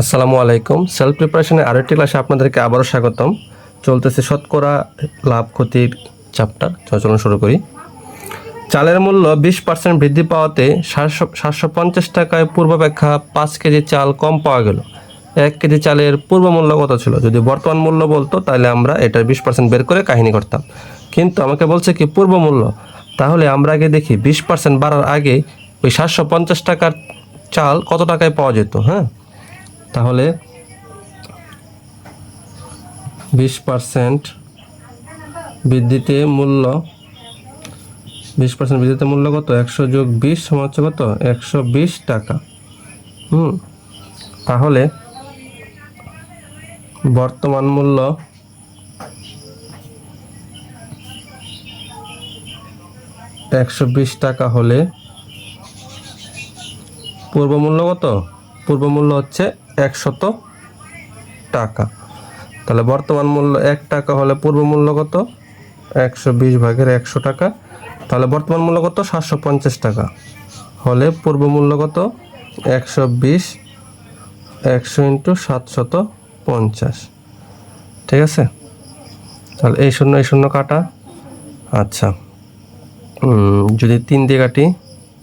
আসসালামু আলাইকুম। সেলফ প্রিপারেশনের আরেকটি ক্লাসে আপনাদেরকে আবারও স্বাগতম। চলতেছে শতকরা লাভ ক্ষতির চ্যাপ্টার চলুন শুরু করি। চালের মূল্য বিশ পার্সেন্ট বৃদ্ধি পাওয়াতে সাতশো সাতশো পঞ্চাশ টাকায় পূর্বাপেক্ষা পাঁচ কেজি চাল কম পাওয়া গেল। এক কেজি চালের পূর্ব মূল্য কত ছিল? যদি বর্তমান মূল্য বলতো, তাহলে আমরা এটার বিশ পার্সেন্ট বের করে কাহিনী করতাম। কিন্তু আমাকে বলছে কি, পূর্ব মূল্য? তাহলে আমরা আগে দেখি, বিশ পার্সেন্ট বাড়ার আগে ওই সাতশো পঞ্চাশ টাকার চাল কত টাকায় পাওয়া যেত হ্যাঁ? তাহলে বিশ পার্সেন্ট বৃদ্ধিতে মূল্য, বিশ পার্সেন্ট বৃদ্ধিতে মূল্য কত? একশো যোগ বিশ সমান হচ্ছে কত? একশো বিশ টাকা। হুম? তাহলে বর্তমান মূল্য একশো বিশ টাকা হলে পূর্ব মূল্য কত? পূর্ব মূল্য হচ্ছে একশত টাকা। তাহলে বর্তমান মূল্য এক টাকা হলে পূর্ব মূল্য কত? একশো বিশ ভাগের একশো টাকা। তাহলে বর্তমান মূল্য কত? সাতশো পঞ্চাশ টাকা। হলে পূর্ব মূল্য কত? একশো বিশ, একশো ইন্টু সাতশত পঞ্চাশ। ঠিক আছে? তাহলে এই শূন্য এই শূন্য কাটা। আচ্ছা। যদি তিন দিয়ে কাটি,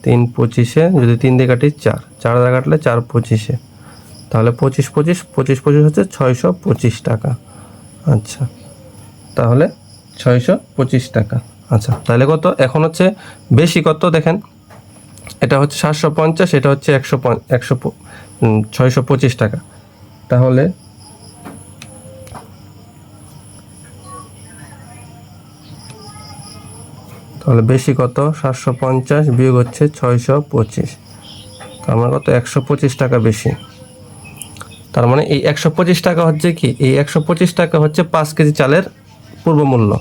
তিন পঁচিশে, যদি তিন দিয়ে কাটি চার। চার দিয়ে কাটলে চার পঁচিশে। তাহলে পঁচিশ পঁচিশ পঁচিশ পঁচিশ হচ্ছে ছয়শো পঁচিশ টাকা। আচ্ছা তাহলে ছয়শো পঁচিশ টাকা। আচ্ছা তাহলে কত? এখন হচ্ছে বেশি কত দেখেন? এটা হচ্ছে সাতশো পঞ্চাশ, এটা হচ্ছে একশো একশো ছয়শো পঁচিশ টাকা। তাহলে তাহলে বেশি কত? সাতশো পঞ্চাশ বিয়োগ হচ্ছে ছয়শো পঁচিশ। তার মানে কত? একশো পঁচিশ টাকা বেশি। তার মানে এই একশো পঁচিশ টাকা হচ্ছে কি? এই একশো পঁচিশ টাকা হচ্ছে পাঁচ কেজি চালের পূর্ব মূল্য।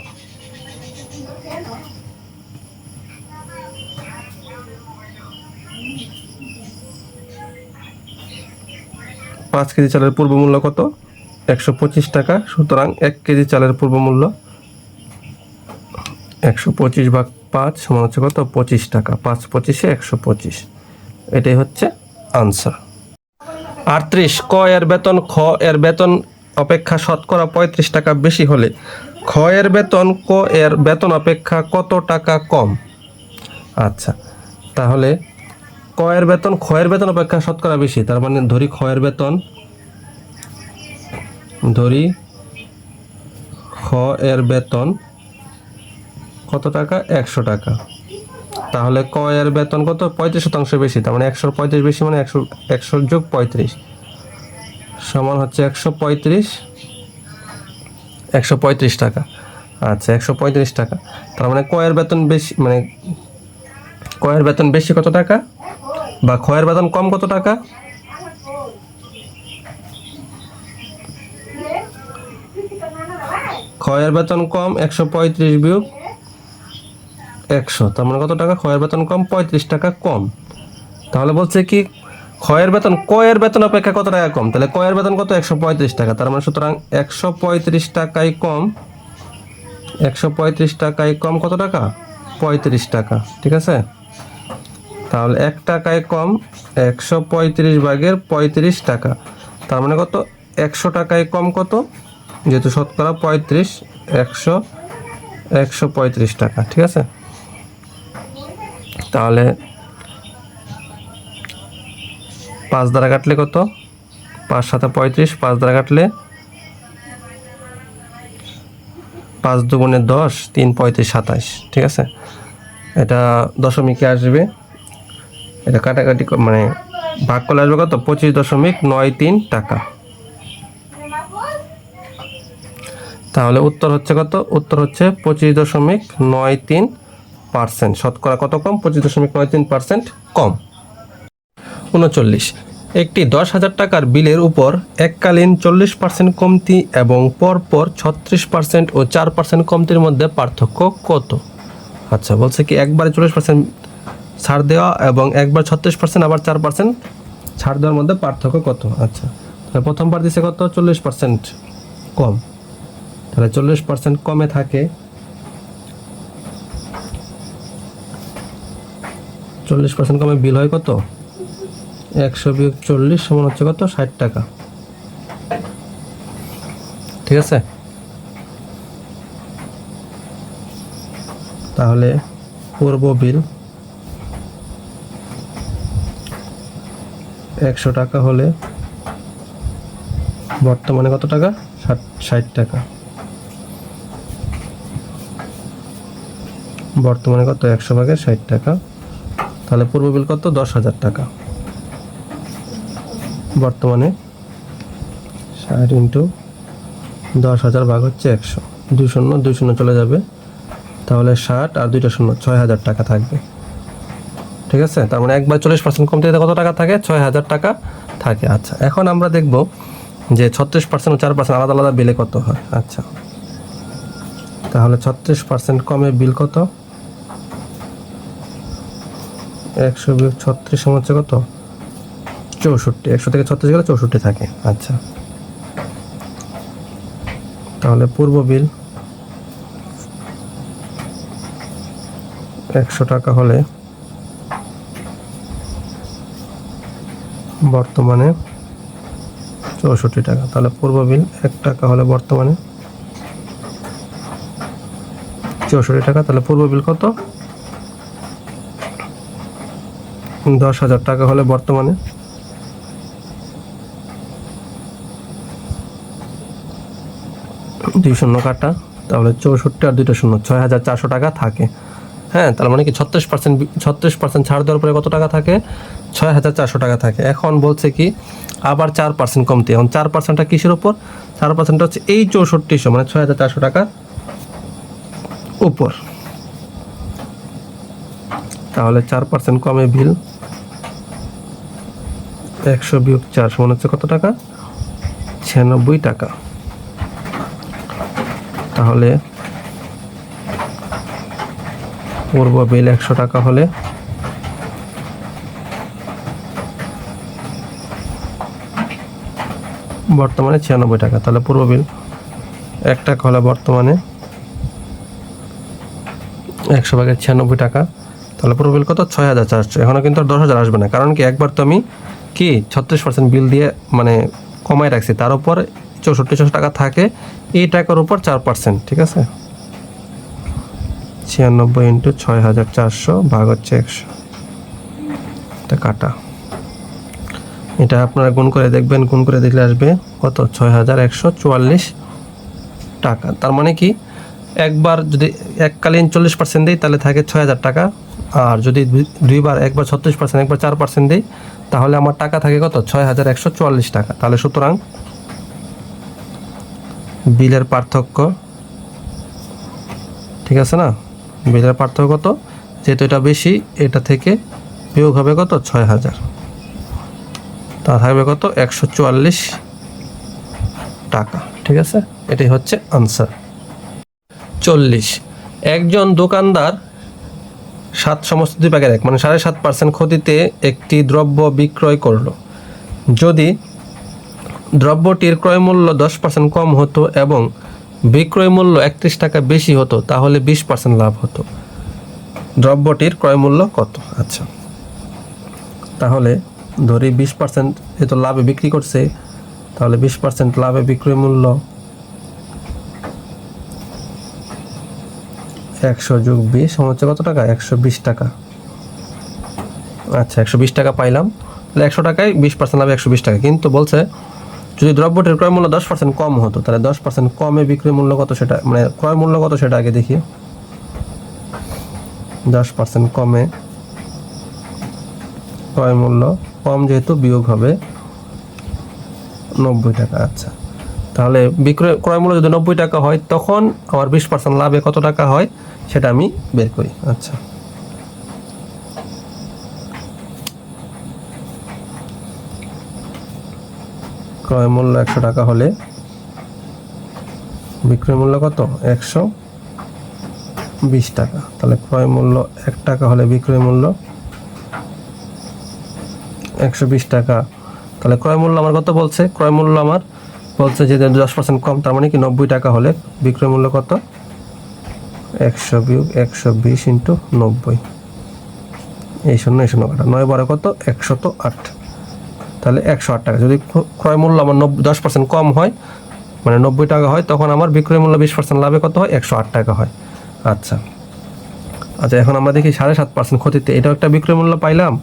পাঁচ কেজি চালের পূর্ব মূল্য কত? একশো পঁচিশ টাকা, সুতরাং এক কেজি চালের পূর্ব মূল্য একশো পঁচিশ ভাগ পাঁচ সমান হচ্ছে কত? পঁচিশ টাকা। পাঁচ পঁচিশে একশো পঁচিশ। এটাই হচ্ছে আনসার। আটত্রিশ, ক এর বেতন, খ এর বেতন অপেক্ষা শতকরা পঁয়ত্রিশ টাকা বেশি হলে, খ এর বেতন, ক এর বেতন অপেক্ষা কত টাকা কম? আচ্ছা তাহলে ক এর বেতন, খ এর বেতন অপেক্ষা শতকরা বেশি, তার মানে ধরি খ এর বেতন, ধরি খ এর বেতন কত টাকা? একশো টাকা। তাহলে ক এর বেতন কত? পঁয়ত্রিশ শতাংশ বেশি, তার মানে একশোর পঁয়ত্রিশ বেশি মানে একশো একশো যোগ পঁয়ত্রিশ সমান হচ্ছে একশো পঁয়ত্রিশ একশো পঁয়ত্রিশ টাকা। আচ্ছা একশো পঁয়ত্রিশ টাকা। তার মানে কয়ের বেতন বেশি মানে কয়ের বেতন বেশি কত টাকা? বা ক্ষয়ের বেতন কম কত টাকা? ক্ষয়ের বেতন কম, একশো পঁয়ত্রিশ বিয়োগ একশো। তার মানে কত টাকা? ক্ষয়ের বেতন কম, পঁয়ত্রিশ টাকা কম। তাহলে বলছে কি, ক্ষয়ের বেতন, কয়ের বেতন অপেক্ষা কত টাকা কম? তাহলে কয়ের বেতন কত? একশো পঁয়ত্রিশ টাকা। তার মানে সুতরাং একশো পঁয়ত্রিশ টাকায় কম। একশো পঁয়ত্রিশ টাকায় কম কত টাকা? পঁয়ত্রিশ টাকা। ঠিক আছে? তাহলে এক টাকায় কম, একশো পঁয়ত্রিশ ভাগের পঁয়ত্রিশ টাকা। তার মানে কত? একশো টাকায় কম কত? যেহেতু শতকরা পঁয়ত্রিশ, একশো একশো পঁয়ত্রিশ টাকা। ঠিক আছে? তাহলে পাঁচ দ্বারা কাটলে কত? পাঁচ সাথে পঁয়ত্রিশ, পাঁচ দ্বারা কাটলে পাঁচ দুগুণে দশ, তিন পঁয়ত্রিশ, সাতাশ, ঠিক আছে? এটা দশমিকে আসবে। এটা কাটাকাটি মানে ভাগ করলে আসবে কত? পঁচিশ দশমিক নয় তিন টাকা। তাহলে উত্তর হচ্ছে কত? উত্তর হচ্ছে পঁচিশ দশমিক নয় তিন পার্সেন্ট। শতকরা কত কম? পঁচিশ দশমিক নয় তিন পার্সেন্ট কম। উনচল্লিশ। একটি দশ হাজার টাকার বিলের উপর এককালীন চল্লিশ পার্সেন্ট কমতি এবং পরপর ছত্রিশ পার্সেন্ট ও চার পার্সেন্ট কমতির মধ্যে পার্থক্য কত? আচ্ছা বলছে কি একবারে চল্লিশ পার্সেন্ট ছাড় দেওয়া এবং একবার ছত্রিশ পার্সেন্ট, আবার চার পার্সেন্ট ছাড় দেওয়ার মধ্যে পার্থক্য কত? আচ্ছা তাহলে প্রথমবার দিছে কত? চল্লিশ পার্সেন্ট কম। তাহলে চল্লিশ পার্সেন্ট কমে থাকে চল্লিশ পার্সেন্ট কমে বিল হয় কত? একশো বিয়োগ চল্লিশ সমান হচ্ছে কত? ষাট টাকা। ঠিক আছে? তাহলে পূর্ব বিল একশো টাকা হলে বর্তমানে কত টাকা? ষাট ষাট টাকা। বর্তমানে কত? একশো ভাগের ষাট টাকা। তাহলে পূর্ব বিল কত? দশ হাজার টাকা। বর্তমানে ষাট ইন্টু দশ হাজার ভাগ হচ্ছে একশো। দুই শূন্য দুই শূন্য চলে যাবে। তাহলে ষাট আর দুইটা শূন্য, ছয় হাজার টাকা থাকবে। ঠিক আছে? তার মানে একবার চল্লিশ পার্সেন্ট কমতে কত টাকা থাকে? ছয় হাজার টাকা থাকে। আচ্ছা এখন আমরা দেখব যে ছত্রিশ পার্সেন্ট ও চার পার্সেন্ট আলাদা আলাদা বিলে কত হয়। আচ্ছা তাহলে ছত্রিশ পার্সেন্ট কমে বিল কত? একশো বিয়োগ ছত্রিশ সমান হচ্ছে কত? চৌষট্টি। একশো থেকে ছত্রিশ গেলে চৌষট্টি থাকে। আচ্ছা। তাহলে পূর্ব বিল একশো টাকা হলে বর্তমানে চৌষট্টি টাকা। তাহলে পূর্ব বিল এক টাকা হলে বর্তমানে চৌষট্টি টাকা। তাহলে পূর্ব বিল কত? দশ হাজার টাকা হলে বর্তমানে। দুই শূন্য কাটা, তাহলে চৌষট্টি আর দুইটা শূন্য, ছয় হাজার চারশো টাকা থাকে। হ্যাঁ তার মানে কি ছত্রিশ পার্সেন্ট ছত্রিশ পার্সেন্ট ছাড় দেওয়ার পরে কত টাকা থাকে? ছয় হাজার চারশো টাকা থাকে। এখন বলছে কি, আবার চার পার্সেন্ট কমতে। এখন চার পার্সেন্টটা কিসের উপর? চার পার্সেন্ট হচ্ছে এই চৌষট্টিশো মানে ছয় হাজার চারশো টাকার উপর। তাহলে চার পার্সেন্ট কমে বিল। একশো বিয়োগ চার সমান হচ্ছে কত টাকা? ছিয়ানব্বই টাকা। তাহলে পূর্ব বিল একশো টাকা হলে বর্তমানে ছিয়ানব্বই টাকা। তাহলে পূর্ব বিল এক টাকা হলে বর্তমানে একশো ভাগের ছিয়ানব্বই টাকা। তাহলে পুরো বিল কত? ছয় হাজার চারশো। এখনও কিন্তু দশ হাজার আসবে না। কারণ কি, একবার তো আমি কি ছত্রিশ পার্সেন্ট বিল দিয়ে মানে কমাই রাখছি। তার উপর চৌষট্টি ছশো টাকা থাকে। এই টাকার উপর চার পার্সেন্ট ঠিক আছে? ছিয়ানব্বই ইন্টু ছয় হাজার চারশো ভাগ হচ্ছে একশো। এটা কাটা। এটা আপনারা গুণ করে দেখবেন, গুণ করে দেখলে আসবে কত? ছয় হাজার একশো চুয়াল্লিশ টাকা। তার মানে কি? একবার যদি এককালীন চল্লিশ পার্সেন্ট দিই, তাহলে থাকে ছয় হাজার টাকা। আর যদি দুই- দুইবার একবার ছত্রিশ পার্সেন্ট একবার চার পার্সেন্ট দিই তাহলে আমার টাকা থাকে কত? ছয় হাজার একশো চুয়াল্লিশ টাকা। তাহলে সুতরাং বিলের পার্থক্য, ঠিক আছে না? বিলের পার্থক্য কত? যেহেতু এটা বেশি, এটা থেকে বিয়োগ হবে কত? ছয় হাজার তা থাকবে কত? একশো চুয়াল্লিশ টাকা, ঠিক আছে? এটাই হচ্ছে আনসার চল্লিশ। একজন দোকানদার সাত সমস্ত দুই ভাগের এক মানে সাড়ে সাত পার্সেন্ট ক্ষতিতে একটি দ্রব্য বিক্রয় করল। যদি দ্রব্যটির ক্রয় মূল্য দশ পার্সেন্ট কম হতো এবং বিক্রয় মূল্য একত্রিশ টাকা বেশি হতো, তাহলে বিশ পার্সেন্ট লাভ হতো। দ্রব্যটির ক্রয় মূল্য কত? আচ্ছা। তাহলে ধরি বিশ পার্সেন্ট যেহেতু লাভে বিক্রি করছে, তাহলে বিশ পার্সেন্ট লাভে বিক্রয় মূল্য একশো যোগ বিশ সমান হচ্ছে কত টাকা? একশো বিশ টাকা। আচ্ছা একশো বিশ টাকা পাইলাম। তাহলে একশো টাকায় বিশ পার্সেন্ট লাভ একশো বিশ টাকা। কিন্তু বলছে, যদি দ্রব্যটির ক্রয় মূল্য দশ পার্সেন্ট কম হতো, তাহলে দশ পার্সেন্ট কমে বিক্রয় মূল্য কত সেটা? মানে ক্রয় মূল্য কত সেটা আগে দেখি। দশ পার্সেন্ট কমে ক্রয় মূল্য কম যেহেতু বিয়োগ হবে নব্বই টাকা। আচ্ছা। তাহলে বিক্রয়, ক্রয় মূল্য যদি নব্বই টাকা হয়, তখন আমার বিশ পার্সেন্ট লাভে কত টাকা হয়, সেটা আমি বের করি। আচ্ছা। ক্রয় মূল্য একশো টাকা হলে বিক্রয় মূল্য কত? একশো বিশ টাকা। তাহলে ক্রয় মূল্য এক টাকা হলে বিক্রয় মূল্য একশো বিশ টাকা। তাহলে ক্রয় মূল্য আমার কত বলছে? ক্রয় মূল্য আমার বলছে যে দশ পার্সেন্ট কম, তার মানে কি নব্বই টাকা হলে বিক্রয় মূল্য কত? একশো বিয়োগ একশো বিশ ইন্টু নব্বই। এই শূন্য এই শূন্য কাটা। নয় বারো কত? একশত আট। তাহলে একশো আট টাকা। যদি ক্র- ক্রয় মূল্য আমার নব্বই, দশ পার্সেন্ট কম হয় মানে নব্বই টাকা হয়, তখন আমার বিক্রয় মূল্য বিশ পার্সেন্ট লাভে কত হয়? একশো আট টাকা হয়। আচ্ছা। আচ্ছা এখন আমরা দেখি সাড়ে সাত পার্সেন্ট ক্ষতিতে। এটাও একটা বিক্রয় মূল্য পাইলাম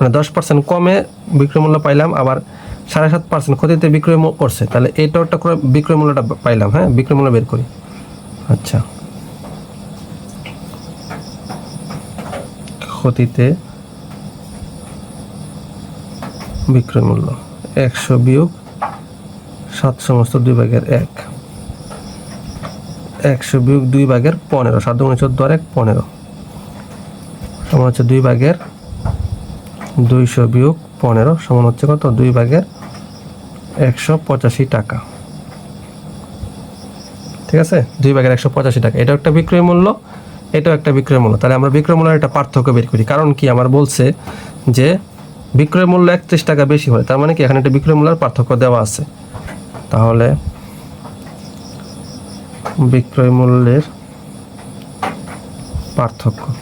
মানে দশ পার্সেন্ট কমে বিক্রয় মূল্য পাইলাম, আবার সাড়ে সাত পার্সেন্ট ক্ষতিতে বিক্রয় করছে। তাহলে এটাও একটা ক্রয়- বিক্রয় মূল্যটা পাইলাম হ্যাঁ? বিক্রয় মূল্য বের করি। আচ্ছা। ক্ষতিতে বিক্রয় মূল্য একশো বিয়োগ সাত সমস্ত দুই ভাগের এক। একশো বিয়োগ দুই ভাগের পনেরো, সাত দুগুণে চোদ্দ আর এক, পনেরো। সমান হচ্ছে দুই ভাগের দুইশো বিয়োগ পনেরো, সমান হচ্ছে কত? দুই ভাগের একশো পঁচাশি টাকা। ঠিক আছে? দুই ভাগের একশো পঁচাশি টাকা। এটা একটা বিক্রয় মূল্য, এটাও একটা বিক্রয় মূল্য। তাহলে আমরা বিক্রয় মূল্যের একটা পার্থক্য বের করি। কারণ কি? আমার বলছে যে বিক্রয় মূল্য একত্রিশ টাকা বেশি হয়। তার মানে কি? এখানে একটা বিক্রয় মূল্যের পার্থক্য দেওয়া আছে। তাহলে বিক্রয় মূল্যের পার্থক্য।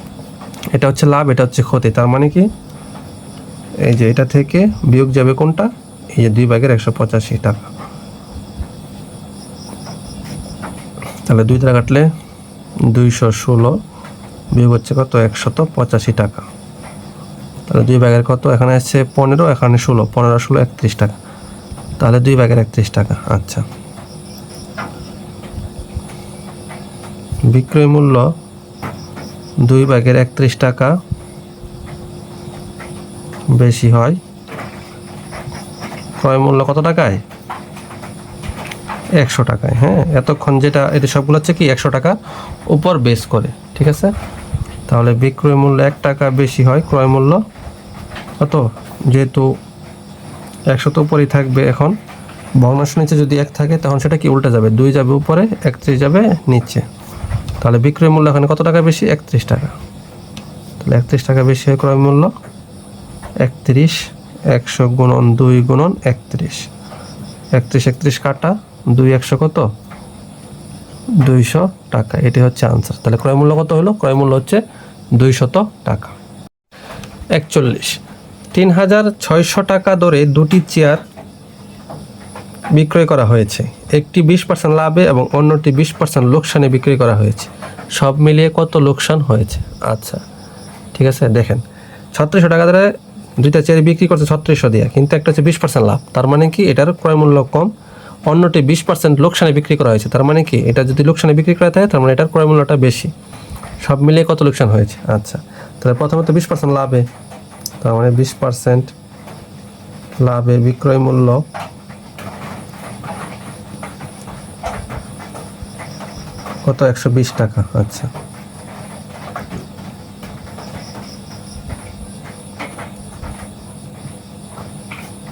এটা হচ্ছে লাভ, এটা হচ্ছে ক্ষতি। তার মানে কি? এই যে এটা থেকে বিয়োগ যাবে কোনটা? এই যে দুই ভাগের একশো পঁচাশি টাকা। তাহলে দুই টাকা কাটলে দুইশো ষোলো বিয়োগ হচ্ছে কত? একশত পঁচাশি টাকা। তাহলে দুই ভাগের কত? এখানে আসছে পনেরো, এখানে ষোলো। পনেরো ষোলো একত্রিশ টাকা। তাহলে দুই ভাগের একত্রিশ টাকা। আচ্ছা। বিক্রয় মূল্য দুই ভাগের একত্রিশ টাকা বেশি হয় ক্রয় মূল্য কত টাকায়? একশো টাকায় হ্যাঁ? এতক্ষণ যেটা, এটা সবগুলো হচ্ছে কি একশো টাকা উপর বেস করে, ঠিক আছে? তাহলে বিক্রয় মূল্য এক টাকা বেশি হয়, ক্রয় মূল্য কত? যেহেতু একশো তো উপরেই থাকবে এখন ভগ্নাংশ নিচে যদি এক থাকে, তখন সেটা কি উল্টে যাবে? দুই যাবে উপরে, একত্রিশ যাবে নিচে। তাহলে বিক্রয় মূল্য এখানে কত টাকা বেশি? একত্রিশ টাকা। তাহলে একত্রিশ টাকা বেশি হয় ক্রয় মূল্য, একত্রিশ একশো গুণন দুই গুণন একত্রিশ। একত্রিশ একত্রিশ কাটা, দুই একশো কত? দুইশো টাকা। এটি হচ্ছে আনসার তাহলে ক্রয় মূল্য কত হলো? ক্রয় মূল্য হচ্ছে দুইশত টাকা। একচল্লিশ। তিন হাজার ছয়শো টাকা দরে দুটি চেয়ার বিক্রয় করা হয়েছে। একটি বিশ পার্সেন্ট লাভে এবং অন্যটি বিশ পার্সেন্ট লোকসানে বিক্রয় করা হয়েছে। সব মিলিয়ে কত লোকসান হয়েছে? আচ্ছা ঠিক আছে, দেখেন। ছত্রিশশো টাকা ধরে দুইটা চেয়ার বিক্রি করছে ছত্রিশশো দিয়ে, কিন্তু একটা হচ্ছে বিশ পার্সেন্ট লাভ। তার মানে কি? এটার ক্রয় মূল্য কম, অন্যটি বিশ পার্সেন্ট লোকসানে বিক্রি করা হয়েছে। তার মানে কি? এটা যদি লোকসানে বিক্রি করা থাকে, তার মানে এটার ক্রয় মূল্যটা বেশি। সব মিলিয়ে কত লোকসান হয়েছে? আচ্ছা তাহলে প্রথমত বিশ পার্সেন্ট লাভে। তার মানে বিশ পার্সেন্ট লাভে বিক্রয় মূল্য কত? একশো বিশ টাকা। আচ্ছা।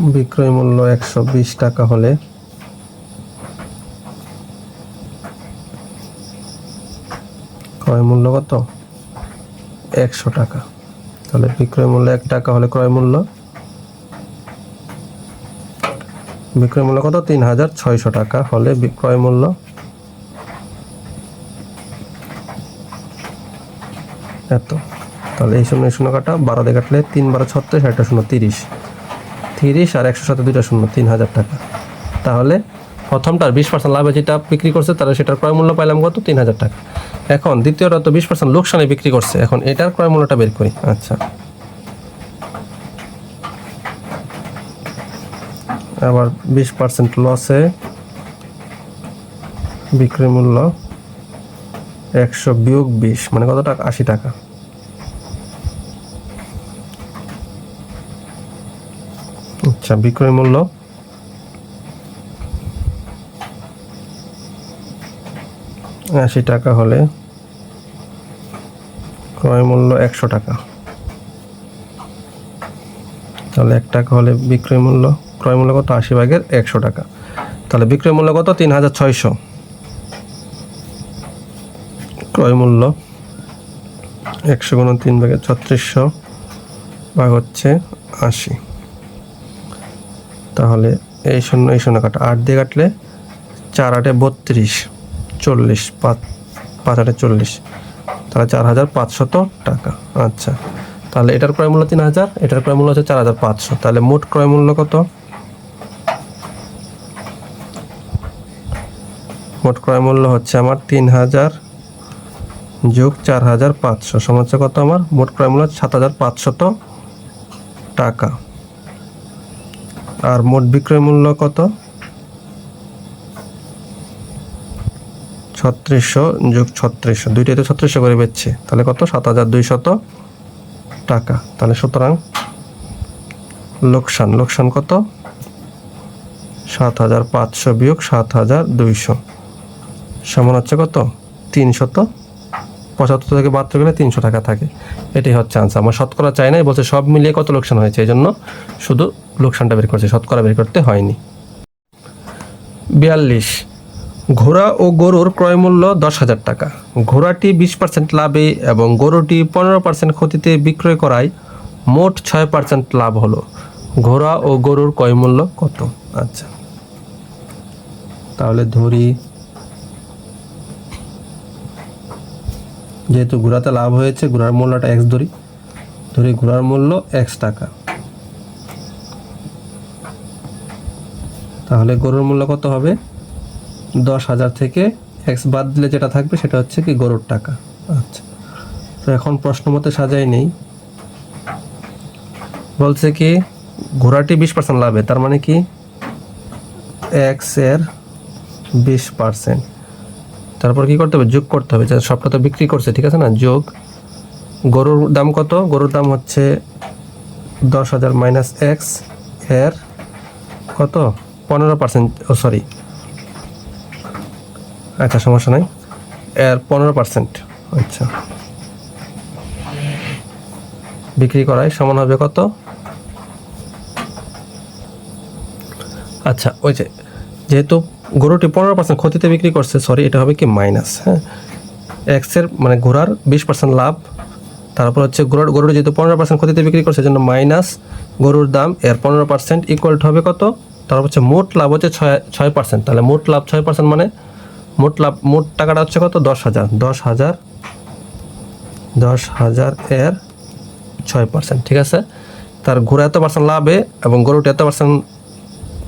বিক্রয় মূল্য একশো বিশ টাকা হলে ক্রয় মূল্য কত? একশো টাকা। তাহলে বিক্রয় মূল্য এক টাকা হলে ক্রয় মূল্য বিক্রয় মূল্য কত? তিন হাজার ছয়শো টাকা হলে বিক্রয় মূল্য এত। তাহলে এই শূন্য শূন্য কাটা বারো দিয়ে কাটলে তিন বারো ছত্রিশ একটা শূন্য তিরিশ। তিরিশ আর একশো সাথে দুইটা শূন্য, তিন হাজার টাকা। তাহলে প্রথমটার বিশ পার্সেন্ট লাভে যেটা বিক্রি করছে, তাহলে সেটার ক্রয় মূল্য পাইলাম কত? তিন হাজার টাকা। এখন দ্বিতীয়টা তো বিশ পার্সেন্ট লোকসানে বিক্রি করছে, এখন এটার ক্রয় মূল্যটা বের করি। আচ্ছা। আবার বিশ পার্সেন্ট লসে বিক্রি মূল্য একশো বিয়োগ বিশ মানে কত টাকা? আশি টাকা। আচ্ছা বিক্রয় মূল্য? আশি টাকা হলে ক্রয় মূল্য একশো টাকা। তাহলে এক টাকা হলে বিক্রয় মূল্য, ক্রয় মূল্য কত? আশি ভাগের একশো টাকা। তাহলে বিক্রয় মূল্য কত? তিন হাজার ছয়শো। ক্রয় মূল্য একশো গুণ তিন ভাগের ছত্রিশশো ভাগ হচ্ছে আশি। তাহলে এই শূন্য এই শূন্য কাটা। আট দিয়ে কাটলে চার আটে বত্রিশ, চল্লিশ, পাঁচ পাঁচ আটে চল্লিশ। তাহলে চার হাজার পাঁচশত টাকা। আচ্ছা তাহলে এটার ক্রয় মূল্য তিন হাজার, এটার ক্রয় মূল্য হচ্ছে চার হাজার পাঁচশো। তাহলে মোট ক্রয় মূল্য কত? মোট ক্রয় মূল্য হচ্ছে আমার তিন হাজার যোগ চার হাজার পাঁচশো। হচ্ছে কত আমার? মোট ক্রয় মূল্য সাত হাজার পাঁচশত টাকা। আর মোট বিক্রয় মূল্য কত? ছত্রিশশো যোগ ছত্রিশশো, দুইটাই তো ছত্রিশশো করে বেচছে। তাহলে কত? সাত হাজার দুইশত টাকা। তাহলে সুতরাং লোকসান লোকসান কত? সাত হাজার পাঁচশো বিয়োগ সাত হাজার দুইশো। সমান হচ্ছে কত? তিনশত। পঁচাত্তর থেকে বাহাত্তর গেলে তিনশো টাকা থাকে। এটাই হচ্ছে আনসার আমার শতকরা চাই নাই, বলছে সব মিলিয়ে কত লোকসান হয়েছে? এই জন্য শুধু লোকসানটা বের করছে, শতকরা বের করতে হয়নি। বিয়াল্লিশ, ঘোড়া ও গরুর ক্রয় মূল্য দশ হাজার টাকা। ঘোড়াটি বিশ পার্সেন্ট লাভে এবং গরুটি পনেরো পার্সেন্ট ক্ষতিতে বিক্রয় করায় মোট ছয় পার্সেন্ট লাভ হলো। ঘোড়া ও গরুর ক্রয় মূল্য কত? আচ্ছা। তাহলে ধরি, যেহেতু ঘোড়াতে লাভ হয়েছে, ঘোড়ার মূল্যটা এক্স ধরি। ধরি ঘোড়ার মূল্য এক্স টাকা। তাহলে গরুর মূল্য কত হবে? দশ হাজার থেকে এক্স বাদ দিলে যেটা থাকবে সেটা হচ্ছে কি গরুর টাকা। আচ্ছা। তো এখন প্রশ্ন মতে সাজাই নেই। বলছে কি, ঘোড়াটি বিশ পার্সেন্ট লাভে, তার মানে কি? এক্সের বিশ পার্সেন্ট তারপর কি করতে হবে? যোগ করতে হবে। সবটা তো বিক্রি করছে, ঠিক আছে না? যোগ। গরুর দাম কত? গরুর দাম হচ্ছে দশ হাজার মাইনাস এক্সের কত? পনেরো পার্সেন্ট ও সরি আচ্ছা সমস্যা নাই। এর পনেরো পার্সেন্ট আচ্ছা। বিক্রি করায় সমান হবে কত? আচ্ছা ওই যে, যেহেতু গরুটি পনেরো পার্সেন্ট ক্ষতিতে বিক্রি করছে সরি এটা হবে কি মাইনাস হ্যাঁ? এক্সের মানে ঘোড়ার বিশ পার্সেন্ট লাভ, তারপর হচ্ছে গরুর গরুর যেহেতু পনেরো পার্সেন্ট ক্ষতিতে বিক্রি করছে জন্য মাইনাস গরুর দাম এর পনেরো পার্সেন্ট ইকুয়াল হবে কত? তারপর হচ্ছে মোট লাভ হচ্ছে ছয় ছয় পার্সেন্ট তাহলে মোট লাভ ছয় পার্সেন্ট মানে মোট লাভ, মোট টাকাটা হচ্ছে কত? দশ হাজার। দশ হাজার দশ হাজার এর ছয় পার্সেন্ট ঠিক আছে? তার ঘোড়া এত পার্সেন্ট লাভে এবং গরুটা এত পার্সেন্ট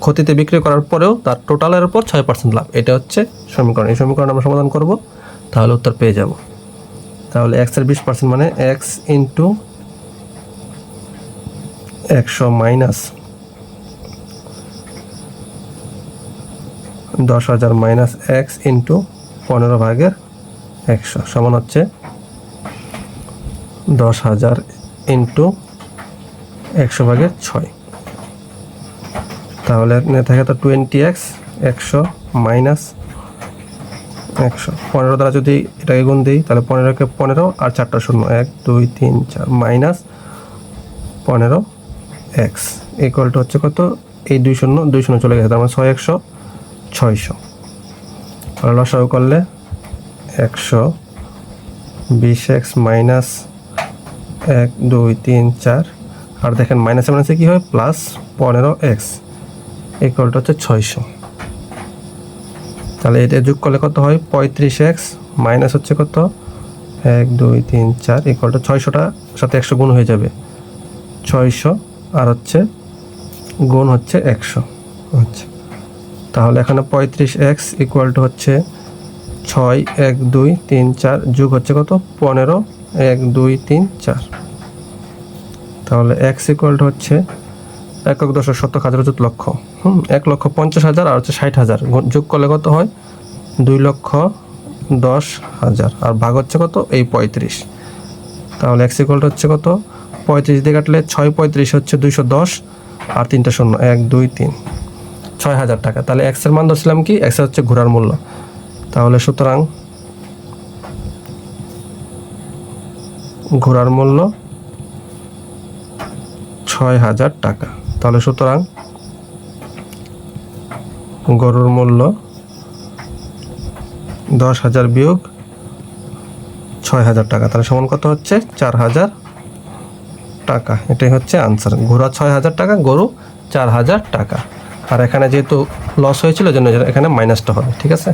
ক্ষতিতে বিক্রি করার পরেও তার টোটালের উপর ছয় পার্সেন্ট লাভ। এটা হচ্ছে সমীকরণ। এই সমীকরণ আমরা সমাধান করব। তাহলে উত্তর পেয়ে যাব। তাহলে এক্সের বিশ পার্সেন্ট মানে এক্স ইন্টু একশো মাইনাস দশ হাজার মাইনাস এক্স ইন্টু পনেরো ভাগের একশো। সমান হচ্ছে দশ হাজার ইন্টু একশো ভাগের ছয়। তাহলে থাকে তো টোয়েন্টি এক্স একশো মাইনাস একশো। পনেরো দ্বারা যদি এটাকে গুণ দিই, তাহলে পনেরোকে পনেরো আর চারটা শূন্য। এক, দুই, তিন, চার মাইনাস পনেরো এক্স ইকুয়ালটা হচ্ছে কত? এই দুই শূন্য দুই শূন্য চলে গেছে, তার মানে ছয় একশো। ছয়শো। লসাগু করলে একশো, বিশ এক্স মাইনাস এক, দুই, তিন, চার। আর দেখেন মাইনাসে মাইনাসে কী হয়? প্লাস পনেরো এক্স ইকুয়ালটা হচ্ছে ছয়শো। তাহলে এটা যোগ করলে কত হয়? পঁয়ত্রিশ এক্স মাইনাস হচ্ছে কত? এক, দুই, তিন, চার ইকুয়ালটা ছয়শোটা সাথে একশো গুণ হয়ে যাবে। ছয়শো আর হচ্ছে গুণ হচ্ছে একশো। আচ্ছা। তাহলে এখানে পঁয়ত্রিশ এক্স ইকুয়াল টু হচ্ছে ছয়, এক, দুই, তিন, চার, যুগ হচ্ছে কত? পনেরো, এক, দুই, তিন, চার। তাহলে এক্স ইকুয়াল টু হচ্ছে একক দশক শতক হাজার চতুর্থ লক্ষ। হুম, এক লক্ষ পঞ্চাশ হাজার আর হচ্ছে ষাট হাজার। যোগ করলে কত হয়? দুই লক্ষ দশ হাজার। আর ভাগ হচ্ছে কত? এই পঁয়ত্রিশ। তাহলে এক্স ইকুয়াল টু হচ্ছে কত? পঁয়ত্রিশ দিয়ে কাটলে ছয় পঁয়ত্রিশ হচ্ছে দুইশো দশ আর তিনটা শূন্য। এক, দুই, তিন। ছয় হাজার টাকা। তাহলে এক্সের মান ধরছিলাম কি? এক্সের হচ্ছে ঘোরার মূল্য। তাহলে সুতরাং ঘোরার মূল্য ছয় হাজার টাকা। তাহলে সুতরাং গরুর মূল্য দশ হাজার বিয়োগ ছয় হাজার টাকা। তাহলে সমান কত হচ্ছে? চার হাজার টাকা। এটাই হচ্ছে আনসার ঘোড়া ছয় হাজার টাকা, গরু চার হাজার টাকা। আর এখানে যেহেতু লস হয়েছিল জন্য এখানে মাইনাসটা হবে ঠিক আছে?